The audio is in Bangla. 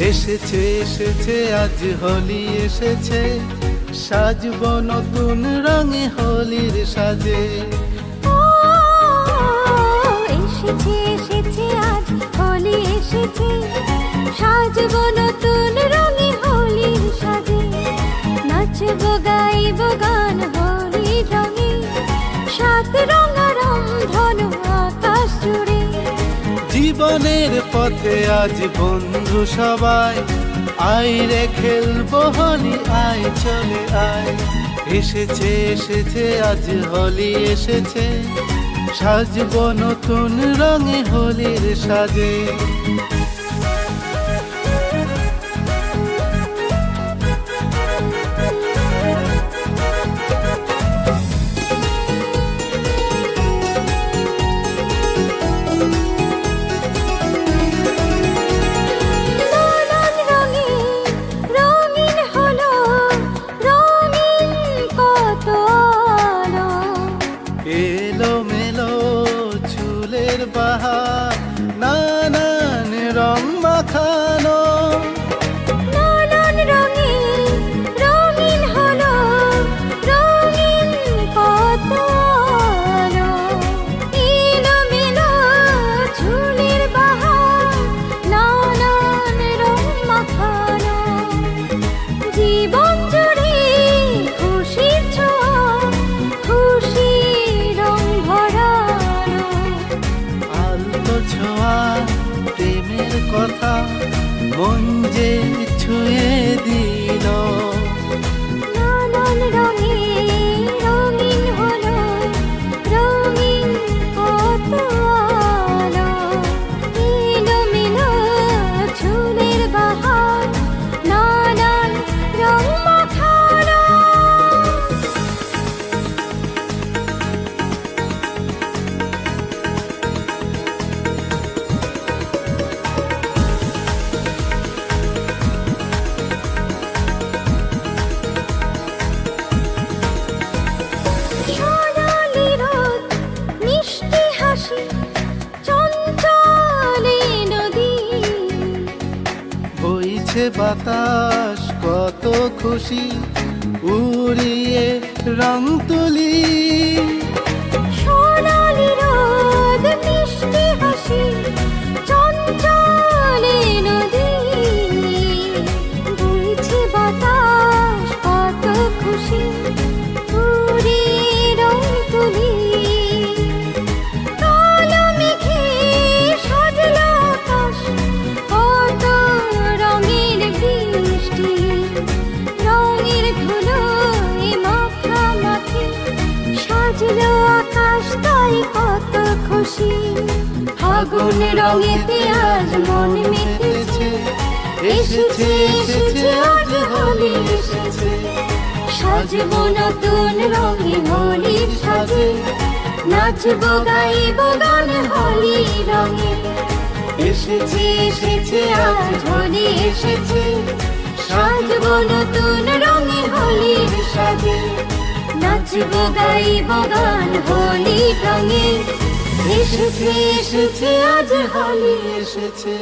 এসেছে এসেছে, আজ হোলি এসেছে। সাজব নতুন রঙে হোলির সাজে। এসেছে এসেছে, আজ হোলি এসেছে। সাজবো নতুন রঙে হোলির সাজে। নাচবো, গাইবো, গান হোলি রঙে। সাত রঙারং জীবনের পথে আজ বন্ধু সবাই। আয় রে খেলব হলি আয় চলে আয়। এসেছে এসেছে, আজ হলি এসেছে। সাজবো নতুন রঙে, হোলির সাজে। বাহার নানান ছোঁয়া প্রেমের কথা মন যে ছুঁয়ে দিল। বইছে বাতাস কত খুশি। উড়িয়ে রং তুলি। খুশি। ফাগুন রঙেতে আজ মন মেতেছে। এসেছে এসেছে, আজ হোলি এসেছে। সাজবো নতুন রঙে হোলির সাজে। নাচবো, গাইবো, গান হোলি রঙে। এসেছে এসেছে, আজ হোলি এসেছে। সাজবো নতুন রঙে হোলির সাজে। নাচবো, গাইবো, গান হোলি রঙে। এসেছে এসেছে আজ হালি এসেছে।